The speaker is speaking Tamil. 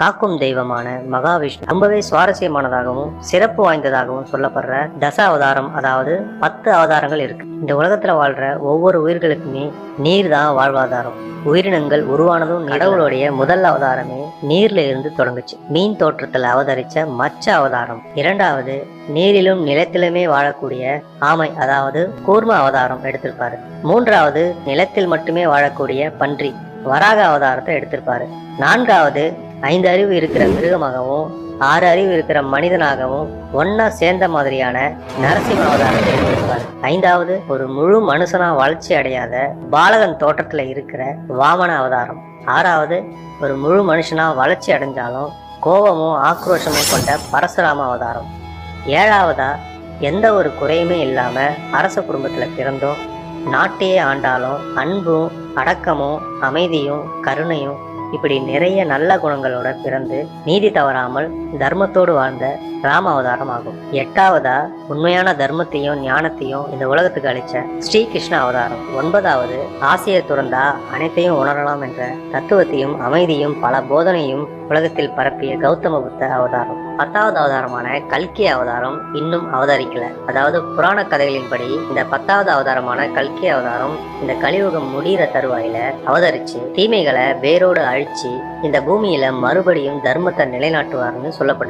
காக்கும் தெய்வமான மகாவிஷ்ணு ரொம்பவே சுவாரஸ்யமானதாகவும் சிறப்பு வாய்ந்ததாகவும் சொல்லப்படுற தச அவதாரம் அதாவது பத்து அவதாரங்கள் இருக்கு. இந்த உலகத்துல வாழ்ற ஒவ்வொரு உயிர்களுக்குமே நீர் தான் வாழ்வாதாரம். உயிரினங்கள் உருவானதும் கடவுளுடைய முதல் அவதாரமே நீர்ல இருந்து தொடங்குச்சு. மீன் தோற்றத்துல அவதரிச்ச மச்ச அவதாரம். இரண்டாவது நீரிலும் நிலத்திலுமே வாழக்கூடிய ஆமை அதாவது கூர்ம அவதாரம் எடுத்திருப்பாரு. மூன்றாவது நிலத்தில் மட்டுமே வாழக்கூடிய பன்றி வராக அவதாரத்தை எடுத்திருப்பாரு. நான்காவது ஐந்து அறிவு இருக்கிற மிருகமாகவும் ஆறு அறிவு இருக்கிற மனிதனாகவும் ஒன்னா சேர்ந்த மாதிரியான நரசிம்ம அவதாரத்தை எடுத்திருப்பார் ஐந்தாவது ஒரு முழு மனுஷனா வளர்ச்சி அடையாத பாலகன் தோற்றத்துல இருக்கிற வாமன அவதாரம். ஆறாவது ஒரு முழு மனுஷனா வளர்ச்சி அடைஞ்சாலும் கோபமும் ஆக்ரோஷமும் கொண்ட பரசுராம அவதாரம். ஏழாவதா எந்த ஒரு குறையுமே இல்லாம அரச குடும்பத்துல பிறந்தும். நாட்டையே ஆண்டாலும் அன்பும் அடக்கமும் அமைதியும் கருணையும் இப்படி நிறைய நல்ல குணங்களோட பிறந்து நீதி தவறாமல் தர்மத்தோடு வாழ்ந்த ராம அவதாரம் ஆகும் எட்டாவதா உண்மையான தர்மத்தையும் ஞானத்தையும் இந்த உலகத்துக்கு அளிச்ச ஸ்ரீகிருஷ்ண அவதாரம். ஒன்பதாவது ஆசையை துறந்தா அனைத்தையும் உணரலாம் என்ற தத்துவத்தையும் அமைதியும் பல போதனையும் உலகத்தில் பரப்பிய கௌதம புத்த அவதாரம். பத்தாவது அவதாரமான கல்கி அவதாரம் இன்னும் அவதரிக்கல. அதாவது புராண கதைகளின்படி இந்த பத்தாவது அவதாரமான கல்கி அவதாரம் இந்த கலியுகம் முடிகிற தருவாயில அவதரிச்சு தீமைகளை வேரோடு அழிச்சு இந்த பூமியில மறுபடியும் தர்மத்தை நிலைநாட்டுவார்னு சொல்லப்படுது.